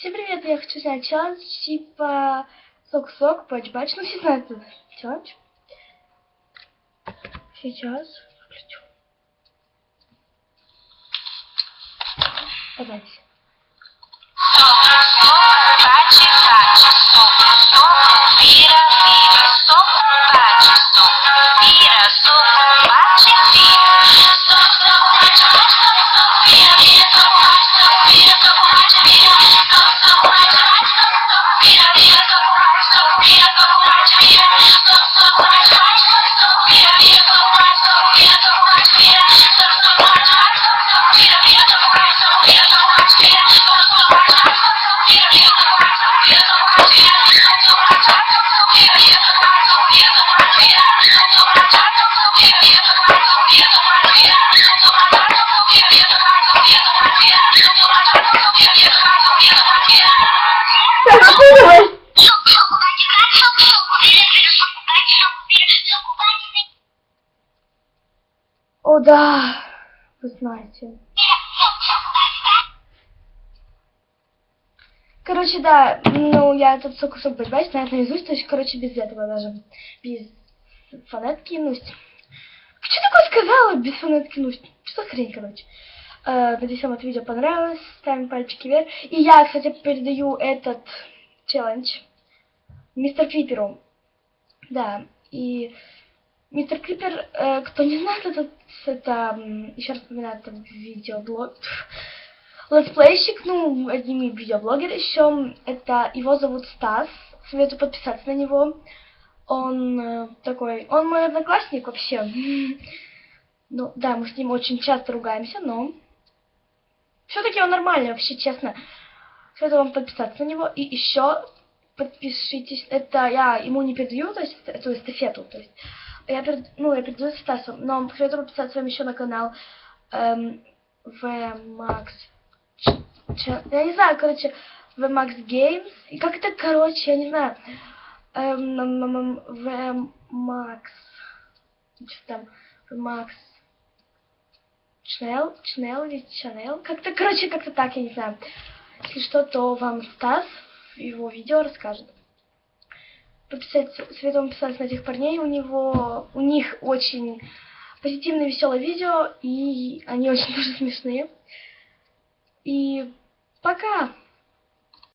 Всем привет, я хочу снять челлендж типа сок-сок, бач-бач, ну знают этот челлендж. Сейчас включу. Давайте. Bate, О, да, вы знаете. Короче, да, ну, я этот сок-сок, бач-бач знаю наизусть, то есть, короче, без этого даже, без фанатки, ну, без фанатки, ну, что хрень, короче. Э, надеюсь, вам это видео понравилось, ставим пальчики вверх. И я, кстати, передаю этот челлендж мистер Криперу. Да, и мистер Крипер, э, кто не знает, это, это еще раз напоминаю, это видеоблог, летсплейщик, ну, одними видеоблогер еще, это, его зовут Стас, советую подписаться на него, он э, такой, он мой одноклассник вообще, ну, да, мы с ним очень часто ругаемся, но все-таки он нормальный, вообще, честно, советую вам подписаться на него, и еще подпишитесь, это я ему не передаю, то есть эту эстафету, то есть я перед, ну, я передаю Стасу, но советую подписаться вам еще на канал эм, VMAX, Ч- я не знаю, короче, VMAX Games, и как это, короче, я не знаю, эм, VMAX, что там, VMAX Channel, Channel или Channel, как-то, короче, как-то так, я не знаю. Если что, то вам Стас его видео расскажет. Подписать, советую вам подписаться на этих парней, у него, у них очень позитивное, веселое видео, и они очень тоже смешные. И пока!